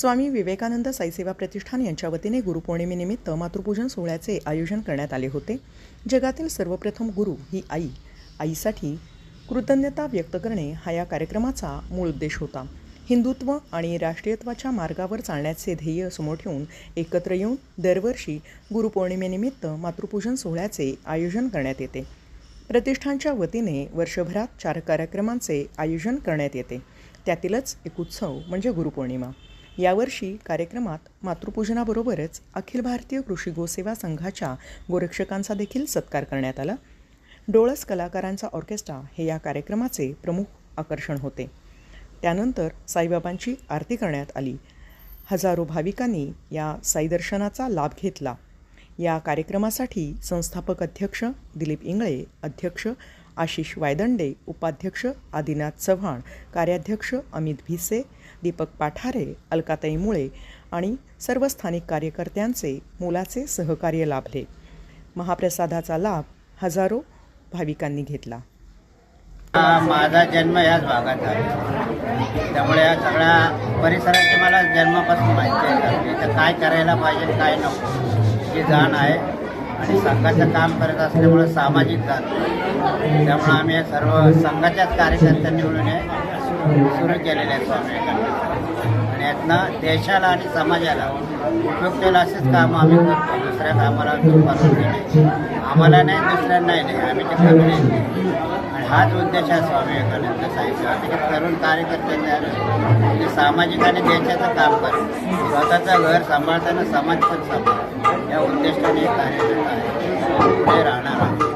स्वामी विवेकानंद साईसेवा प्रतिष्ठान यांच्या वतीने गुरुपौर्णिमेनिमित्त मातृपूजन सोहळ्याचे आयोजन करण्यात आले होते. जगातील सर्वप्रथम गुरु ही आई. आईसाठी कृतज्ञता व्यक्त करणे हा या कार्यक्रमाचा मूळ उद्देश होता. हिंदुत्व आणि राष्ट्रीयत्वाच्या मार्गावर चालण्याचे ध्येय समोर ठेवून एकत्र येऊन दरवर्षी गुरुपौर्णिमेनिमित्त मातृपूजन सोहळ्याचे आयोजन करण्यात येते. प्रतिष्ठानच्या वतीने वर्षभरात चार कार्यक्रमांचे आयोजन करण्यात येते. त्यातीलच एक उत्सव म्हणजे गुरुपौर्णिमा. यावर्षी कार्यक्रमात मातृपूजनाबरोबरच अखिल भारतीय कृषी गोसेवा संघाच्या गोरक्षकांचा देखील सत्कार करण्यात आला. डोळस कलाकारांचा ऑर्केस्ट्रा हे या कार्यक्रमाचे प्रमुख आकर्षण होते. त्यानंतर साईबाबांची आरती करण्यात आली. हजारो भाविकांनी या साईदर्शनाचा लाभ घेतला. या कार्यक्रमासाठी संस्थापक अध्यक्ष दिलीप इंगळे अध्यक्ष आशिष वायदंडे उपाध्यक्ष आदिनाथ चव्हाण कार्याध्यक्ष अमित भिसे दीपक पाठारे अलकाताई मुळे आणि सर्व स्थानिक कार्यकर्त्यांचे मोलाचे सहकार्य लाभले. महाप्रसादाचा लाभ हजारो भाविकांनी घेतला. माझा जन्म याच भागात आहे त्यामुळे या सगळ्या परिसराची मला जन्मापासून माहिती आहे. इथं काय करायला पाहिजे काय नको ही जाण आहे. आणि संघाचं काम करत असल्यामुळे सामाजिक जाण त्यामुळे आम्ही सर्व संघाच्याच कार्यकर्त्यांनी मिळून हे सुरू केलेले आहे स्वामी विवेकानंद. आणि यातनं देशाला आणि समाजाला उपयुक्त असेच कामं आम्ही करतो दुसऱ्या कामाला परवानगी नाही. आम्हाला नाही दुसऱ्यांनाही नाही. आम्ही ते करून आणि हाच उद्देश आहे स्वामी विवेकानंद साहित्य तरुण कार्यकर्त्यांना तयार म्हणजे सामाजिक आणि देशाचं काम करेल स्वतःचं घर सांभाळताना समाज पण सांभाळ या उद्देशाने आहे. राहणार आहे